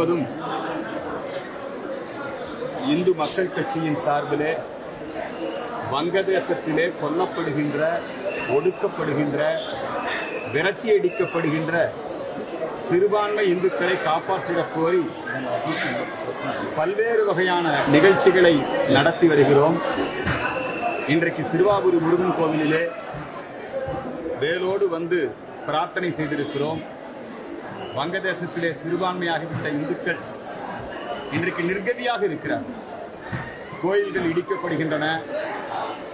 முழுவதும் இந்து மக்கள் கட்சியின் சார்பிலே வங்கதேசத்திலே கொல்லப்படுகின்ற ஒடுக்கப்படுகின்ற விரட்டி அடிக்கப்படுகின்ற சிறுபான்மை இந்துக்களை காப்பாற்றிடக் கோரி பல்வேறு வகையான நிகழ்ச்சிகளை நடத்தி வருகிறோம். இன்றைக்கு சிறுவாபுரி முருகன் கோவிலிலே வேலோடு வந்து பிரார்த்தனை செய்திருக்கிறோம். வங்கதேசத்திலே சிறுபான்மையாகிவிட்ட இந்துக்கள் இன்றைக்கு நிர்கதியாக இருக்கிறார். கோயில்கள் இடிக்கப்படுகின்றன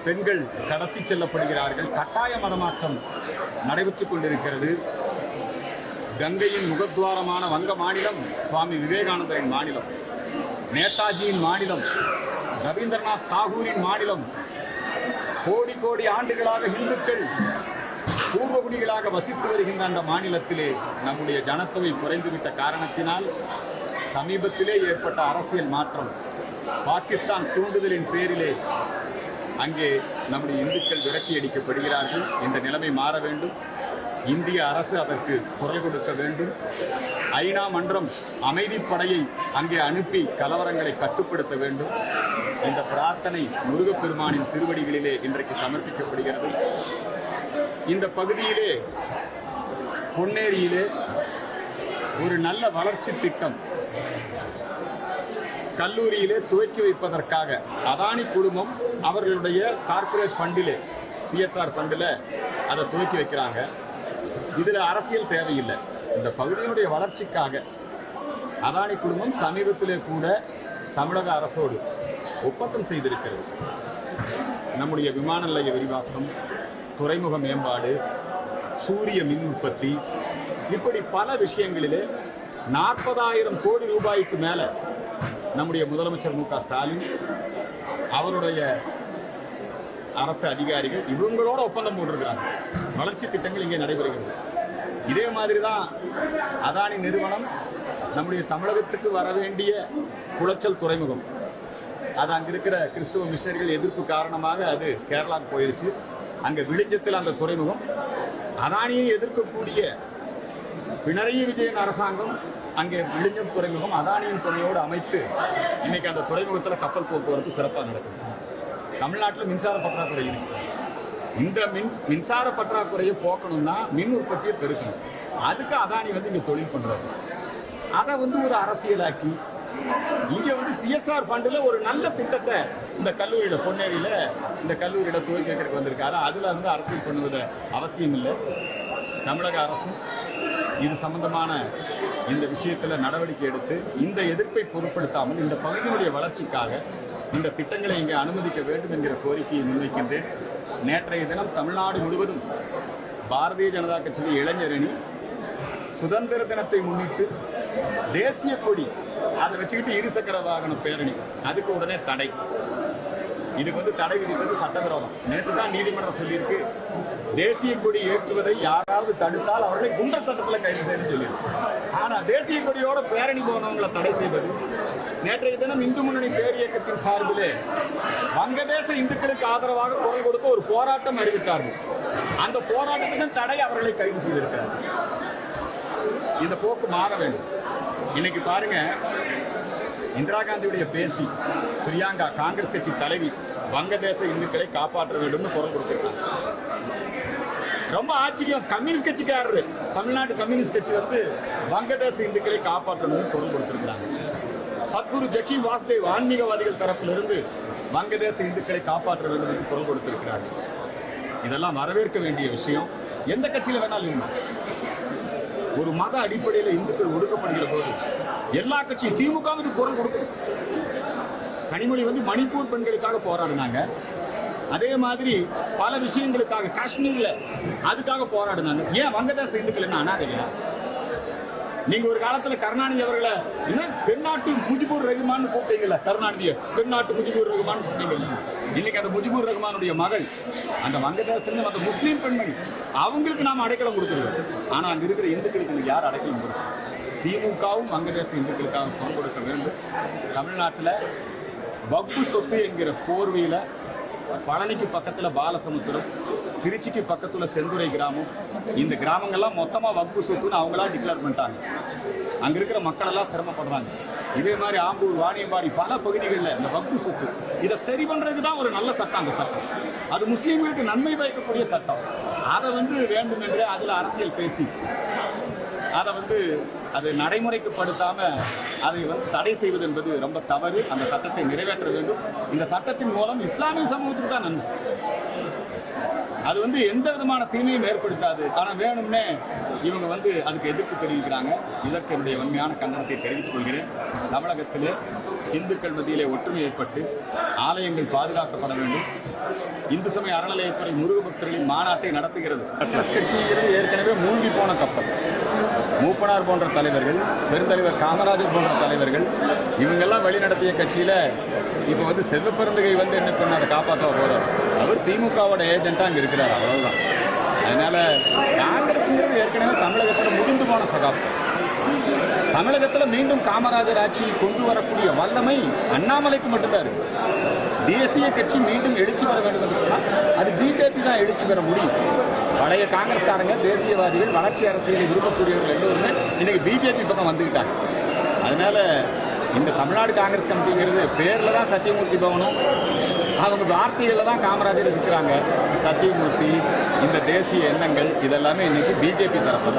பெண்கள் கடத்தி செல்லப்படுகிறார்கள் கட்டாய மதமாற்றம் நடைபெற்றுக் கொண்டிருக்கிறது. கங்கையின் முகத்வாரமான வங்க மாநிலம் சுவாமி விவேகானந்தரின் மாநிலம் நேதாஜியின் மாநிலம் ரவீந்திரநாத் தாகூரின் மாநிலம். கோடி கோடி ஆண்டுகளாக இந்துக்கள் பூர்வகுடிகளாக வசித்து வருகின்ற அந்த மாநிலத்திலே நம்முடைய ஜனத்தொகை குறைந்துவிட்ட காரணத்தினால் சமீபத்திலே ஏற்பட்ட அரசியல் மாற்றம் பாகிஸ்தான் தூண்டுதலின் பேரிலே அங்கே நம்முடைய இந்துக்கள் விரட்டி அடிக்கப்படுகிறார்கள். இந்த நிலைமை மாற வேண்டும். இந்திய அரசு அதற்கு குரல் கொடுக்க வேண்டும். ஐநா மன்றம் அமைதிப்படையை அங்கே அனுப்பி கலவரங்களை கட்டுப்படுத்த வேண்டும். இந்த பிரார்த்தனை முருகப்பெருமானின் திருவடிகளிலே இன்றைக்கு சமர்ப்பிக்கப்படுகிறது. இந்த பகுதியிலே பொன்னேரியிலே ஒரு நல்ல வளர்ச்சி திட்டம் கல்லூரியிலே துவக்கி வைப்பதற்காக அதானி குழுமம் அவர்களுடைய கார்ப்பரேட் ஃபண்டிலே சிஎஸ்ஆர் ஃபண்டில் அதை துவக்கி வைக்கிறாங்க. இதில் அரசியல் தேவையில்லை. இந்த பகுதியினுடைய வளர்ச்சிக்காக அதானி குழுமம் சமீபத்திலே கூட தமிழக அரசோடு ஒப்பந்தம் செய்திருக்கிறது. நம்முடைய விமான நிலைய விரிவாக்கம் துறைமுக மேம்பாடு சூரிய மின் உற்பத்தி இப்படி பல விஷயங்களிலே நாற்பதாயிரம் கோடி ரூபாய்க்கு மேலே நம்முடைய முதலமைச்சர் மு க ஸ்டாலின் அவருடைய அரசு அதிகாரிகள் இவங்களோட ஒப்பந்தம் போட்டிருக்கிறாங்க. வளர்ச்சி திட்டங்கள் இங்கே நடைபெறுகிறது. இதே மாதிரி தான் அதானி நிறுவனம் நம்முடைய தமிழகத்துக்கு வர வேண்டிய குளச்சல் துறைமுகம். அது அங்கே இருக்கிற கிறிஸ்துவ மிஷினரிகள் எதிர்ப்பு காரணமாக அது கேரளாவுக்கு போயிருச்சு. அங்க விழிஞ்சத்தில் அந்த துறைமுகம். அதானியை எதிர்க்கக்கூடிய பினராயி விஜயன் அரசாங்கம் அங்கே விழிஞ்சம் துறைமுகம் அதானியின் துணையோடு அமைத்து இன்னைக்கு அந்த துறைமுகத்தில் கப்பல் போக்குவரத்து சிறப்பாக நடக்குது. தமிழ்நாட்டில் மின்சார பற்றாக்குறை இருக்கு. இந்த மின் மின்சார பற்றாக்குறையை போக்கணும்னா மின் உற்பத்தியை பெருக்கணும். அதுக்கு அதானி வந்து இங்கே தொழில் பண்ணுறாரு அதை வந்து ஒரு அரசியலாக்கி இங்க வந்து சிஎஸ்ஆர் ஃபண்டில் ஒரு நல்ல திட்டத்தை இந்த கல்லூரியில பொன்னேரியில இந்த கல்லூரியில துவக்கி வைக்கிறதுக்கு வந்திருக்காரு அதுல வந்து அரசியல் பண்ணுவது அவசியம் இல்லை. தமிழக அரசும் இது சம்பந்தமான இந்த விஷயத்துல நடவடிக்கை எடுத்து இந்த எதிர்ப்பை பொருட்படுத்தாமல் இந்த பகுதியினுடைய வளர்ச்சிக்காக இந்த திட்டங்களை இங்கே அனுமதிக்க வேண்டும் என்கிற கோரிக்கையை முன்வைக்கின்றேன். நேற்றைய தினம் தமிழ்நாடு முழுவதும் பாரதிய ஜனதா கட்சியின் இளைஞரணி சுதந்திர தினத்தை முன்னிட்டு தேசிய கொடி அதை வச்சுக்கிட்டு இருசக்கர வாகன பேரணி. அதுக்கு உடனே தடை. இதுக்கு வந்து தடை விதித்தது சட்டவிரோதம். நேற்று தான் நீதிமன்றம் சொல்லியிருக்கு தேசிய கொடி ஏற்றுவதை யாராவது தடுத்தால் அவர்களை குண்டர் சட்டத்தில் கைது செய்யணும் சொல்லியிருக்கு. ஆனா தேசிய கொடியோட பேரணி போனவங்களை தடை செய்வது நேற்றைய தினம் இந்து முன்னணி பேர் இயக்கத்தின் சார்பிலே வங்கதேச இந்துக்களுக்கு ஆதரவாக குரல் கொடுக்க ஒரு போராட்டம் அறிவித்தார்கள். அந்த போராட்டத்துக்கும் தடை அவர்களை கைது செய்திருக்கிறார் இந்த போக்கு மாற வேண்டும். இன்னைக்கு பாருங்க இந்திரா காந்தியுடைய பேத்தி பிரியங்கா காங்கிரஸ் கட்சி தலைவி வங்கதேச இந்துக்களை காப்பாற்ற வேண்டும் குரல் கொடுத்திருக்காங்க. ரொம்ப ஆச்சரியம் கம்யூனிஸ்ட் கட்சிக்காரரு. தமிழ்நாடு கம்யூனிஸ்ட் கட்சி வந்து வங்கதேச இந்துக்களை காப்பாற்றணும்னு குரல் கொடுத்திருக்கிறாங்க. சத்குரு ஜக்கி வாசுதேவ் ஆன்மீகவாதிகள் தரப்பிலிருந்து வங்கதேச இந்துக்களை காப்பாற்ற வேண்டும் என்று குரல் கொடுத்திருக்கிறார்கள் இதெல்லாம் வரவேற்க வேண்டிய விஷயம். எந்த கட்சியில வேணாலும் இருந்தால் ஒரு மத அடிப்படையில் இந்துக்கள் ஒடுக்கப்படுகிற போது எல்லா கட்சியும் திமுகவுக்கு குரல் கொடுக்கும். கனிமொழி வந்து மணிப்பூர் பெண்களுக்காக போராடினாங்க. அதே மாதிரி பல விஷயங்களுக்காக காஷ்மீர்ல அதுக்காக போராடினாங்க. ஏன் வங்கதேச இந்துக்கள் என்ன அனாதைகளா? நீங்க ஒரு காலத்துல கருணாநிதி அவர்களை என்ன தென்னாட்டு முஜிபுர் ரஹ்மான் கூப்பிட்டீங்கல்ல கருணாநிதிய. தென்னாட்டு முஜிபுர் ரஹ்மான் சொன்னீங்க இன்னைக்கு அந்த முஜிபுர் ரஹ்மானுடைய மகள் அந்த வங்கதேசத்துல அந்த முஸ்லீம் பெண்மணி அவங்களுக்கு நாம அடைக்கலம் கொடுத்துருக்கோம். ஆனா அங்க இருக்கிற இந்துக்களுக்கு யார் அடைக்கலம் கொடுக்கும் திமுகவும் வங்கதேச இந்துக்களுக்காக பங்கு கொடுக்க வேண்டும். தமிழ்நாட்டில் வக்பு சொத்து என்கிற போர்வையில் பழனிக்கு பக்கத்தில் பாலசமுத்திரம் திருச்சிக்கு பக்கத்துல செந்துறை கிராமம். இந்த கிராமங்கள்லாம் மொத்தமா வக்பு சொத்துன்னு அவங்களா டிக்ளேர் பண்ணிட்டாங்க. அங்க இருக்கிற மக்கள் எல்லாம் சிரமப்படுறாங்க. இதே மாதிரி ஆம்பூர் வாணியம்பாடி பல பகுதிகளில் இந்த வக்பு சொத்து இதை சரி பண்றதுக்கு தான் ஒரு நல்ல சட்டம் அந்த சட்டம். அது முஸ்லீம்களுக்கு நன்மை பயக்கக்கூடிய சட்டம். அதை வந்து வேண்டும் என்று அதுல அரசியல் பேசி அதை வந்து அது நடைமுறைக்குப்படுத்தாம அதை வந்து தடை செய்வது என்பது ரொம்ப தவறு. அந்த சட்டத்தை நிறைவேற்ற வேண்டும். இந்த சட்டத்தின் மூலம் இஸ்லாமிய சமூகத்துக்கு தான் நன்மை. அது வந்து எந்த விதமான தீமையும் ஏற்படுத்தாது. ஆனால் வேணும்னே இவங்க வந்து அதுக்கு எதிர்ப்பு தெரிவிக்கிறாங்க. இதற்கு என்னுடைய உண்மையான கண்டனத்தை தெரிவித்துக் கொள்கிறேன். தமிழகத்திலே இந்துக்கள் மத்தியிலே ஒற்றுமை ஏற்பட்டு ஆலயங்கள் பாதுகாக்கப்பட வேண்டும். இந்து சமய அறநிலையத்துறை முருகபக்தர்களின் மாநாட்டை நடத்துகிறது. கட்சியிலிருந்து ஏற்கனவே மூழ்கி போன கப்பல். மூப்பனார் போன்ற தலைவர்கள் பெருந்தலைவர் காமராஜர் போன்ற தலைவர்கள் இவங்கெல்லாம் வழிநடத்திய கட்சியில் இப்போ வந்து செல்வப்பெருந்தகை வந்து என்ன பண்ண அதை காப்பாற்ற போகிறார் அவர் திமுகவோட ஏஜென்ட்டாக அங்கே இருக்கிறார் அவ்வளவுதான். அதனால காங்கிரஸ்ங்கிறது ஏற்கனவே தமிழகத்தில் முடிந்து போன சகாப்தம். தமிழகத்தில் மீண்டும் காமராஜர் ஆட்சியை கொண்டு வரக்கூடிய வல்லமை அண்ணாமலைக்கு மட்டும்தான் இருக்கு. தேசிய கட்சி மீண்டும் எழுச்சி வர வேண்டும் என்று சொன்னால் அது பிஜேபி தான் எழுச்சி பெற முடியும். பழைய காங்கிரஸ்காரங்க தேசியவாதிகள் வளர்ச்சி அரசியலை விரும்பக்கூடியவர்கள் எல்லோருமே இன்னைக்கு பிஜேபி பக்கம் வந்துக்கிட்டாங்க அதனால இந்த தமிழ்நாடு காங்கிரஸ் கமிட்டிங்கிறது பேரில் தான் சத்தியமூர்த்தி பவனும். அவங்க வார்த்தைகளில் தான் காமராஜர் இருக்கிறாங்க. சத்தியமூர்த்தி இந்த தேசிய எண்ணங்கள் இதெல்லாமே இன்னைக்கு பிஜேபி தரப்பு தான்.